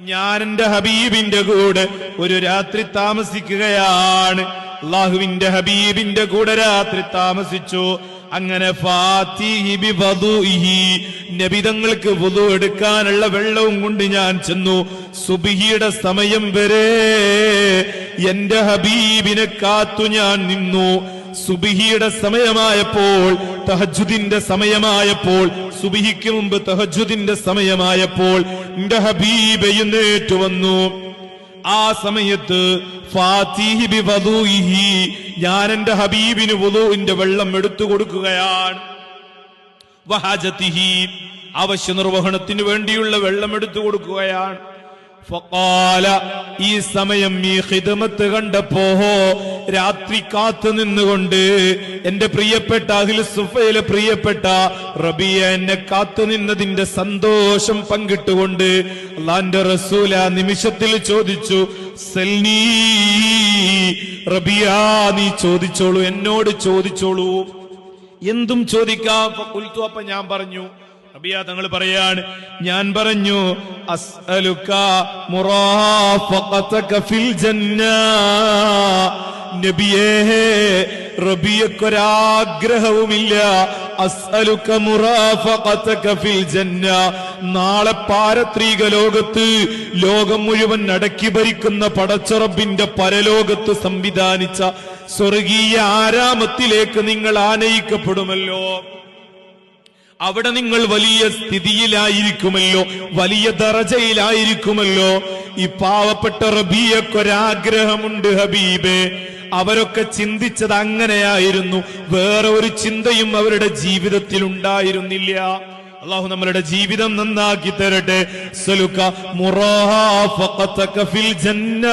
ഞാൻ എന്റെ ഹബീബിന്റെ കൂടെ ഒരു രാത്രി താമസിക്കുകയാണ്. അള്ളാഹുവിന്റെ ഹബീബിന്റെ കൂടെ രാത്രി താമസിച്ചു. അങ്ങനെ. നബിതങ്ങൾക്ക് വുദു എടുക്കാനുള്ള വെള്ളവും കൊണ്ട് ഞാൻ ചെന്നു. സുബിഹിയുടെ സമയം വരെ എന്റെ ഹബീബിനെ കാത്തു ഞാൻ നിന്നു. സുബിഹിയുടെ സമയമായപ്പോൾ തഹജുദിന്റെ സമയമായപ്പോൾ സുബിഹിക്ക് മുമ്പ് തഹജുദിന്റെ സമയമായപ്പോൾ എന്റെ ഹബീബ് എഴുന്നേറ്റ് വന്നു ആ സമയത്ത്. ഞാൻ എന്റെ ഹബീബിന് വധുവിന്റെ വെള്ളം എടുത്തു കൊടുക്കുകയാണ് വഹാജത്തിഹി അവശ്യ നിർവഹണത്തിന് വേണ്ടിയുള്ള വെള്ളം എടുത്തു കൊടുക്കുകയാണ് ഈ സമയം ഈ ഹിതമത്ത് കണ്ടപ്പോ രാത്രി കാത്തു നിന്നുകൊണ്ട് എന്റെ പ്രിയപ്പെട്ട അഖിൽ സുഫയിലെ പ്രിയപ്പെട്ട റബിയ എന്നെ കാത്തു നിന്നതിന്റെ സന്തോഷം പങ്കിട്ടുകൊണ്ട് അള്ളാന്റെ റസൂല നിമിഷത്തിൽ ചോദിച്ചു സെൽനീ റബിയ നീ ചോദിച്ചോളൂ എന്നോട് ചോദിച്ചോളൂ. എന്തും ചോദിക്കാം. അപ്പൊ ഞാൻ പറഞ്ഞു റബിയ തങ്ങൾ പറയാണ് ഞാൻ പറഞ്ഞു അസ്അലുക മുറാഫഖതക ഫിൽ ജന്ന. നബിയേ മുറാഫഖതക ഫിൽ ജന്ന. നാളെ പാരത്രീക ലോകത്ത് ലോകം മുഴുവൻ അടക്കി ഭരിക്കുന്ന പടച്ചുറബിന്റെ പരലോകത്ത് സംവിധാനിച്ച സ്വർഗീയ ആരാമത്തിലേക്ക് നിങ്ങൾ ആനയിക്കപ്പെടുമല്ലോ. അവിടെ നിങ്ങൾ വലിയ സ്ഥിതിയിലായിരിക്കുമല്ലോ വലിയ ദറജയിലായിരിക്കുമല്ലോ. ഈ പാവപ്പെട്ട റബിയക്കൊരാഗ്രഹമുണ്ട് ഹബീബേ. അവരൊക്കെ ചിന്തിച്ചത് അങ്ങനെയായിരുന്നു. വേറെ ഒരു ചിന്തയും അവരുടെ ജീവിതത്തിൽ ഉണ്ടായിരുന്നില്ല. അള്ളാഹു നമ്മളുടെ ജീവിതം നന്നാക്കി തരട്ടെ. സലുക്ക ഫിൽ ജന്ന.